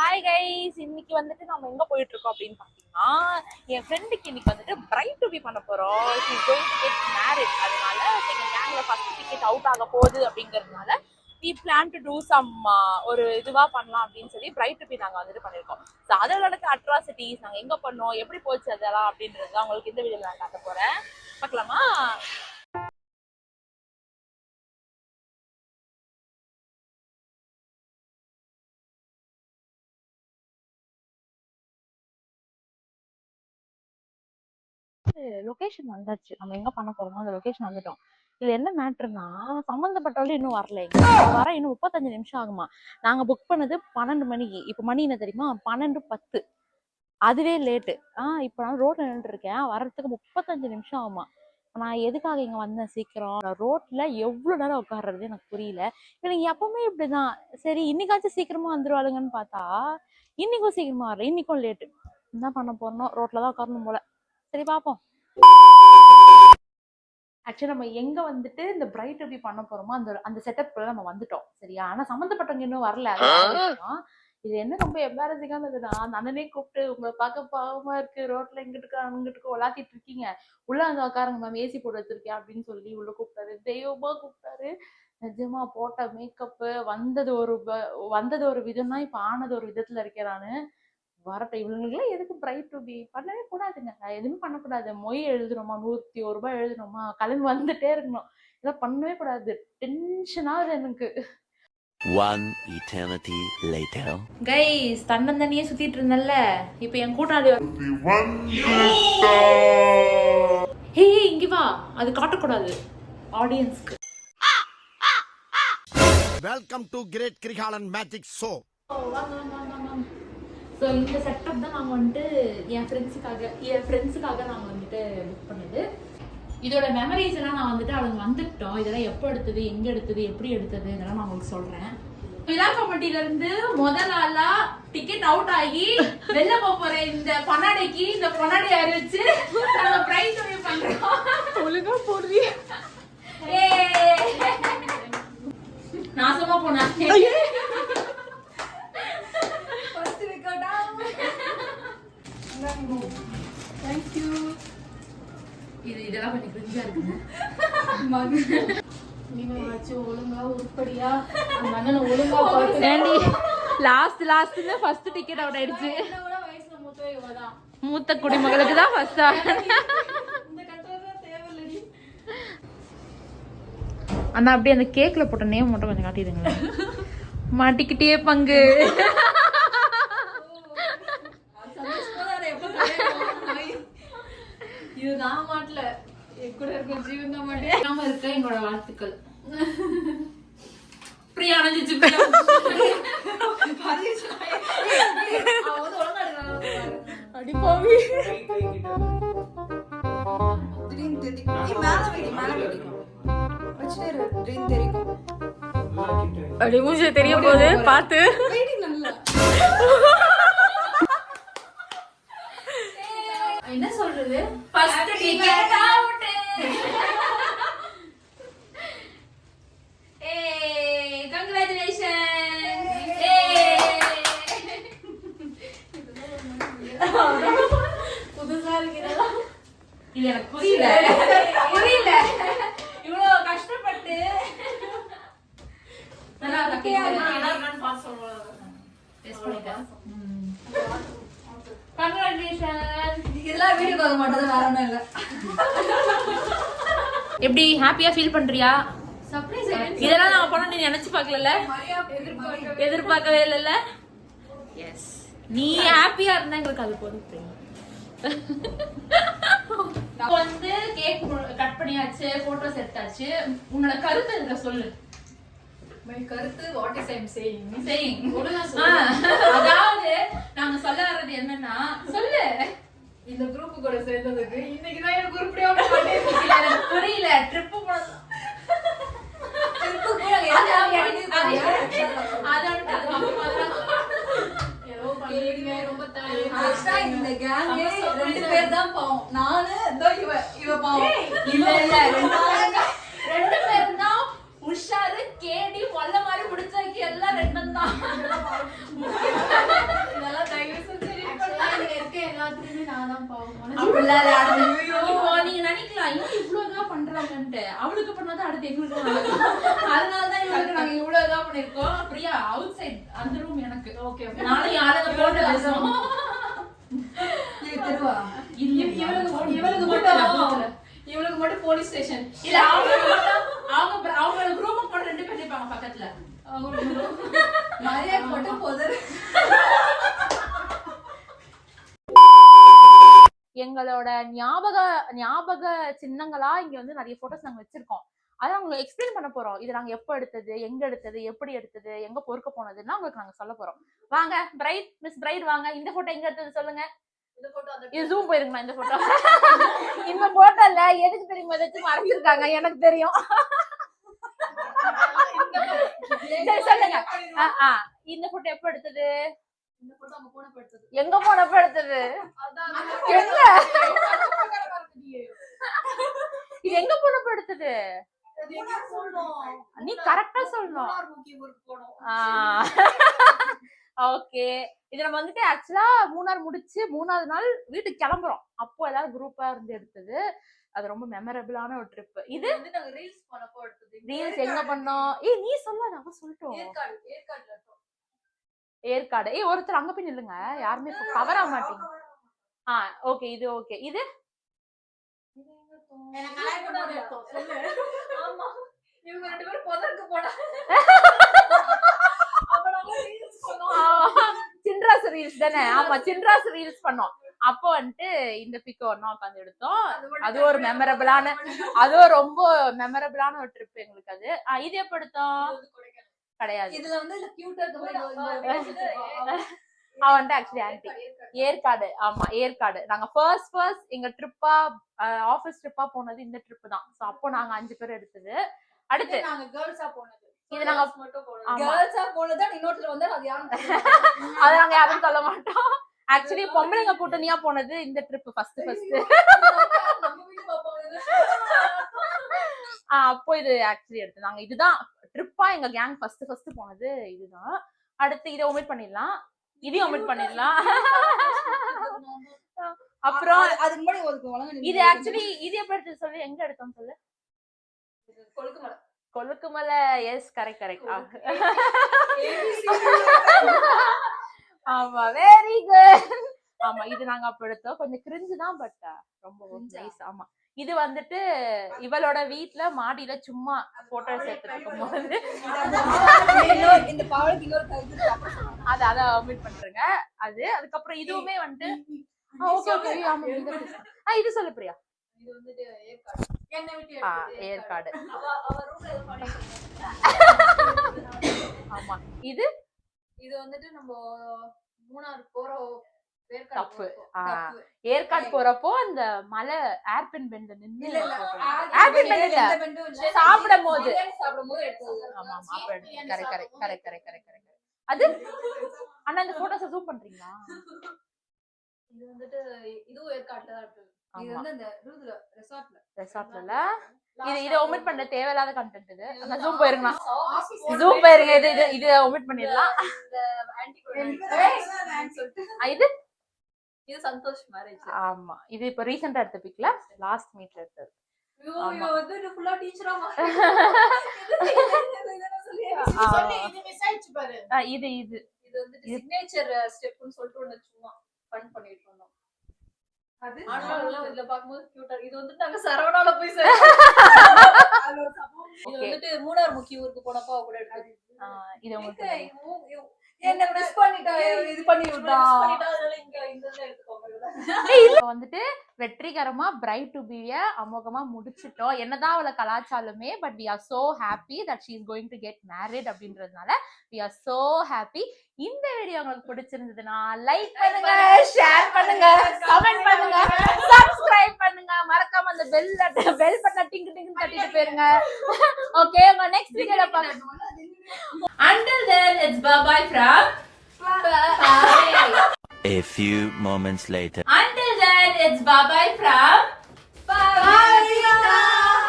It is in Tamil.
ஹாய் கைஸ் இன்னைக்கு வந்துட்டு நம்ம எங்க போயிட்டு இருக்கோம் அப்படின்னு பாத்தீங்கன்னா என் ஃப்ரெண்டுக்கு இன்னைக்கு வந்துட்டு பிரைட் டு பி பண்ண போறோம். மேரேஜ் அதனால எங்க கேங்ல ஃபர்ஸ்ட் டிக்கெட் அவுட் ஆக போகுது அப்படிங்கறதுனால we plan to do some ஒரு இதுவா பண்ணலாம் அப்படின்னு சொல்லி பிரைட் டு பி நாங்க வந்துட்டு பண்ணிருக்கோம். ஸோ அதில் நடக்க அட்ராசிட்டிஸ் நாங்க எங்க பண்ணோம் எப்படி போச்சு அதெல்லாம் அப்படின்றது அவங்களுக்கு உங்களுக்கு இந்த வீடியோல நான் காட்ட போறேன். பார்க்கலாமா லொகேஷன் வந்தாச்சு. நம்ம எங்க பண்ண போறோமோ அந்த லொகேஷன் வந்துட்டோம். இது என்ன மேட்ருனா சம்மந்தப்பட்டவங்க இன்னும் வரல இங்க. வர இன்னும் முப்பத்தஞ்சு நிமிஷம் ஆகுமா? நாங்க புக் பண்ணது பன்னெண்டு மணிக்கு இப்ப மணி என்ன தெரியுமா? பன்னெண்டு பத்து. அதுவே லேட்டு ஆஹ் இப்போ நான் ரோட்ல நின்றுட்டு இருக்கேன் வர்றதுக்கு முப்பத்தஞ்சு நிமிஷம் ஆகுமா? நான் எதுக்காக இங்க வந்தேன் சீக்கிரம்? ரோட்ல எவ்வளவு நேரம் உட்கார்றது எனக்கு புரியல. எனக்கு எப்பவுமே இப்படிதான். சரி இன்னைக்காச்சும் சீக்கிரமா வந்துருவாளுங்கன்னு பார்த்தா இன்னைக்கும் சீக்கிரமா வரல. இன்னைக்கும் லேட்டு என்ன பண்ண போறோம்? ரோட்ல தான் உட்காரணும் போல. சரி பாப்போம் ஆக்சுவலி நம்ம எங்க வந்துட்டு இந்த பிரைட் எப்படி பண்ண போறோமோ அந்த அந்த செட்டப்ல நம்ம வந்துட்டோம். சரியா? ஆனா சம்மந்தப்பட்டவங்க இன்னும் வரல. இது என்ன ரொம்ப எம்பாரசிங்கானதுன்னா அந்த அண்ணனே கூப்பிட்டு உங்களை பார்க்க பாவமா இருக்கு. ரோட்ல இங்கிட்டு அங்கிட்டு உலாத்திட்டு இருக்கீங்க. உள்ள வந்து உட்காருங்க மேம் ஏசி போட்டு வச்சிருக்கேன் அப்படின்னு சொல்லி உள்ள கூப்பிட்டாரு. தெய்வமா கூப்பிட்டாரு. நிஜமா போட்ட மேக்கப்பு வந்தது ஒரு வந்தது ஒரு விதம்னா இப்ப ஆனது ஒரு விதத்துல இருக்கிறான்னு வரட்டும் இவங்களுக்குலாம் எதுக்கு பிரைட் டு பி பண்ணவே கூடாதுங்க. எதுவுமே பண்ணக்கூடாது. மொய் எழுதுறோமா நூத்தி ஒரு ரூபாய் எழுதுறோமா கலந்து வந்துட்டே இருக்கணும். இதெல்லாம் பண்ணவே கூடாது. டென்ஷனாகுது எனக்கு. One eternity later. கைஸ் தன்னந்தனியே சுத்திட்டு இருந்தேன்ல. இப்போ என் கூட்டாளி ஹே இங்க வா. அது காட்டக்கூடாது. ஆடியன்ஸ்க்கு Welcome to Great Krigalan Magic Show. So இந்த செட்டப் தான் நாங்கள் வந்துட்டு என் ஃப்ரெண்ட்ஸுக்காக என் ஃப்ரெண்ட்ஸுக்காக நாங்கள் வந்துட்டு புக் பண்ணது. இதோட மெமரிஸ் எல்லாம் நான் வந்துட்டு அவங்க வந்துட்டோம். இதெல்லாம் எப்போ எடுத்தது எங்க எடுத்தது எப்படி எடுத்தது இதெல்லாம் நான் உங்களுக்கு சொல்றேன். விழா கமிட்டில இருந்து முதல் ஆளா டிக்கெட் அவுட் ஆகி வெளில போற இந்த பொன்னாடைக்கு இந்த பொன்னாடை அறிவிச்சு நாங்க பிரைஸ் பண்றோம். ஒழுங்கா போடுறீ நாசமா போனா. இது இதெல்லாம் கொஞ்சம் கிரிஞ்சா இருக்குங்க. ஒழுங்கா உருப்படியா அந்த அண்ணனை ஒழுங்கா பார்த்து ஏண்டி last last first ticket out ஆயிடுச்சு. மூத்த குடிமகளுக்கு தான் ஃபர்ஸ்ட் அண்ணா அப்படியே அந்த கேக்ல போட்ட நேம் மட்டும் கொஞ்சம் காட்டிடுங்க மாட்டிக்கிட்டே பங்கு. என் கூட இருக்க ஜீவன் தான் மாட்டேன். நாம இருக்க எங்களோட வாழ்த்துக்கள். பிரியா அணைஞ்சிச்சு அடிப்பாவி திடீர்னு தெரிக்கும். நீ மேல வைடி, மேல வைடிக்கும். வச்சுட்டே இரு, திடீர்னு தெரிக்கும். அடி மூஞ்சி தெரிய போகுது. பார்த்து. என்ன சொல்றது? ஃபர்ஸ்ட் டிக்கெட் அவுட் ஏய் கங்க்ராச்சுலேஷன் புதுசா இருக்கிறதா இது எனக்கு புரியல புரியல இவ்வளவு கஷ்டப்பட்டு நல்லா இருக்கா நல்லா இருக்கான்னு பார்த்து சொல்லுவாங்க டெஸ்ட் பண்ணிட்டேன் கங்க்ராச்சுலேஷன் வர மாட்டேது, வேற ஒண்ணும் இல்ல. எப்படி ஹாப்பியா ஃபீல் பண்றியா? இதெல்லாம் நாங்க பண்ண நீ நினைச்சு பார்க்கல எதிர்பார்க்கவே இல்லைல்ல? எஸ் நீ ஹாப்பியா இருந்தா எங்களுக்கு அது போதும் வந்து கேக் கட் பண்ணியாச்சு போட்டோஸ் எடுத்தாச்சு. உன்னோட கருத்து இதுல சொல்லு. மை கருத்து வாட் இஸ் ஐம் சேயிங் சொல்லு. அதாவது நாங்க சொல்ல வர்றது என்னன்னா சொல்லு. இந்த குரூப் கூட சேர்ந்ததுக்கு இன்னைக்கு தான் எனக்கு உருப்படியா எனக்கு புரியல. ட்ரிப்பு போனது இந்த surprise ரெண்டு பேர் தான் பாவம். நானு, இவ, இவ பாவம். இல்ல இல்ல ரெண்டு ரெண்டு பேரும் தான் உஷாரு கேடி மொல்ல மாதிரி முடிச்சாக்கி எல்லாம் ரெண்டும் தான் இப்போ நீங்க நினைக்கலாம் இவங்க இவ்வளவு இதா பண்றாங்கன்ட்டு அவளுக்கு பண்ணாதான் அடுத்து எங்களுக்கு நடக்கும். அதனாலதான் இவங்களுக்கு நாங்க இவ்வளவு இதா பண்ணிருக்கோம் பிரியா அவுட் சைட் அந்த ரூம் எனக்கு ஓகே நாளை யாராவது போட்டு பேசுவோம் இவளுக்கு இவளுக்கு மட்டும் இவளுக்கு மட்டும் போலீஸ் ஸ்டேஷன். இல்ல அவங்க அவங்க அவங்க போட்டு ரெண்டு பேர் இருப்பாங்க பக்கத்துல. மரியாதை போட்டு போதர். எங்களோட ஞாபக ஞாபக சின்னங்களா இங்க வந்து நிறைய போட்டோஸ் நாங்க வச்சிருக்கோம். அதை உங்களுக்கு எக்ஸ்பிளைன் பண்ண போறோம். இது நாங்க எப்போ எடுத்தது எங்க எடுத்தது எப்படி எடுத்தது எங்க பொறுக்க போனதுன்னா உங்களுக்கு நாங்க சொல்ல போறோம். வாங்க பிரைட் மிஸ் பிரைட் வாங்க. இந்த போட்டோ எங்க எடுத்தது சொல்லுங்க. இது ஜூம் இந்த போட்டோ இந்த போட்டோல எதுக்கு தெரியுமா? வச்சு மறைச்சிருக்காங்க எனக்கு தெரியும். சரி சொல்லுங்க. இந்த போட்டோ எப்ப எடுத்தது? எங்க போனப்ப எடுத்தது? எங்க இது எங்க போனப்ப எடுத்தது? நீ கரெக்டா சொல்லணும் ஓகே. இது நம்ம வந்துட்டு ஆக்சுவலா மூணார் முடிச்சு மூணாவது நாள் வீட்டுக்கு கிளம்புறோம். அப்போ ஏதாவது குரூப்பா இருந்து எடுத்தது. அது ரொம்ப மெமரபிளான ஒரு ட்ரிப் இது வந்து நாங்க ரீல்ஸ் பண்ணப்போ எடுத்தது. ரீல்ஸ் எங்க பண்ணோம்? ஏய் நீ சொல்லாத அவ சொல்லிட்டோம். ஏற்காடு ஏற்காடுல இருக்கோம். ஏற்காடு. ஏய் ஒருத்தர் அங்க போய் நில்லுங்க. யாருமே கவர் ஆக மாட்டீங்க ஆ ஓகே. இது ஓகே. இது ஆமா. இவங்க ரெண்டு பேரும் புதருக்கு போனா. அப்ப நாங்க ரீல்ஸ் பண்ணோம். சின்ராஸ் ரீல்ஸ் தானே? ஆமா சின்ராஸ் ரீல்ஸ் பண்ணோம். அப்போ வந்துட்டு இந்த பிக் ஒன்னா உட்காந்து எடுத்தோம். அது ஒரு மெமரபிளான அதுவும் ரொம்ப மெமரபிளான ஒரு ட்ரிப் எங்களுக்கு அது. இது எப்ப எடுத்தோம் கிடையாது. இதுல வந்து அவன் வந்துட்டு ஆக்சுவலி ஆன்டி ஏற்காடு. ஆமா ஏற்காடு. நாங்க ஃபர்ஸ்ட் ஃபர்ஸ்ட் எங்க ட்ரிப்பா ஆபீஸ் ட்ரிப்பா போனது இந்த ட்ரிப் தான். சோ அப்போ நாங்க அஞ்சு பேர் எடுத்தது. அடுத்து நாங்க கேர்ள்ஸா போனது. இது நாங்க மட்டும் போனது. ஆமா. கேர்ள்ஸா போனதா இன்னொருத்தர் வந்து அது யாரும் அத நாங்க யாரும் சொல்ல மாட்டோம். ஆக்சுவலி பொம்பளைங்க கூட்டணியா போனது இந்த ட்ரிப் ஃபர்ஸ்ட் ஃபர்ஸ்ட் அப்போ இது ஆக்சுவலி எடுத்து நாங்க இதுதான் ட்ரிப்பா எங்க கேங் ஃபர்ஸ்ட் ஃபர்ஸ்ட் போனது இதுதான். அடுத்து இதை ஒமிட் பண்ணிடலாம். இதையும் ஒமிட் பண்ணிடலாம். அப்புறம் அதுக்கு முன்னாடி இது ஆக்சுவலி இது எப்ப எடுத்து சொல்லு? எங்க எடுத்தோம் சொல்லு? Kolukkumalai Kolukkumalai yes correct correct ஆமா வெரி குட் ஆமா இது நாங்க அப்ப எடுத்தோம். கொஞ்சம் கிரிஞ்சு தான் பட் ரொம்ப நைஸ் ஆமா. இது வந்துட்டு இவளோட வீட்ல மாடியில சும்மா போட்டோஸ் எடுத்துட்டு இருக்கும்போது. இன்னொரு- இந்த பாவலுக்கு இன்னொரு கருத்து இருக்கு. அப்புறம் பண்றேங்க. அது அதுக்கப்புறம் இதுவுமே வந்துட்டு ஓகே ஓகே ஆமா ஆ இது சொல்லு பிரியா இது வந்துட்டு ஏற்காடு என்னை ஏற்காடு. ஆமா இது? இது வந்துட்டு நம்ம மூணார் போறோம் தப்பு. ஏற்காடு போறப்போ அந்த மலை ஏர்பின் பெண்ட்ல. ஆ, ஏர்பின் பெண்ட் இல்ல. எந்த பெண்டும் இல்ல. சாப்பிடும் போது. ஆமா ஆமா. அது? அண்ணா இந்த போட்டோஸ் ஜூம் பண்றீங்களா? இது வந்துட்டு இதுவும் ஏற்காட்டுல தான் இருக்கு. இது வந்து அந்த இதுல ரெசார்ட்ல ரெசார்ட்ல இது இத ஒமிட் பண்ண தேவையில்லாத கண்டென்ட் இது. நான் ஜூம் போயிருங்கண்ணா. ஜூம் போயிருங்க. இது இது இது ஒமிட் பண்ணிடலாம். இது? இது சந்தோஷ் மேரேஜ் ஆமா. இது இப்ப ரீசெண்டா எடுத்த பிக்ல லாஸ்ட் மீட்ல எடுத்தது. வந்து. இது மிஸ் ஆயிடுச்சு பாரு. ஆ, இது இது. இது வந்துட்டு சிக்னேச்சர் ஸ்டெப்னு சொல்லிட்டு ஒண்ணு சும்மா ஃபன் பண்ணிட்டு இருந்தோம். அது இதுல பாக்கும்போது கியூட்டா இது வந்துட்டு நாங்க சரவணால போய் இது. வந்துட்டு மூணார் முக்கிய ஊருக்கு போனப்போ கூட எடுத்தது. இது உங்களுக்கு என்ன மிஸ் பண்ணிட்டா? இது பண்ணி விட்டா இப்ப வந்துட்டு வெற்றிகரமா பிரைட் டு பிய அமோகமா முடிச்சிட்டோம். என்னதான் அவளை கலாச்சாலுமே but we are so happy that she is going to get married அப்படின்றதுனால வி ஆர் சோ ஹாப்பி இந்த வீடியோ உங்களுக்கு பிடிச்சிருந்ததுன்னா லைக் பண்ணுங்க ஷேர் பண்ணுங்க கமெண்ட் பண்ணுங்க சப்ஸ்கிரைப் பண்ணுங்க. மறக்காம அந்த பெல் பெல் பட்டனை டிங்கு டிங்கு தட்டிட்டு போயிருங்க. ஓகே உங்க நெக்ஸ்ட் வீடியோல பாக்கலாம் until then it's bye bye from Bye. A few moments later. until then it's bye bye from Bye.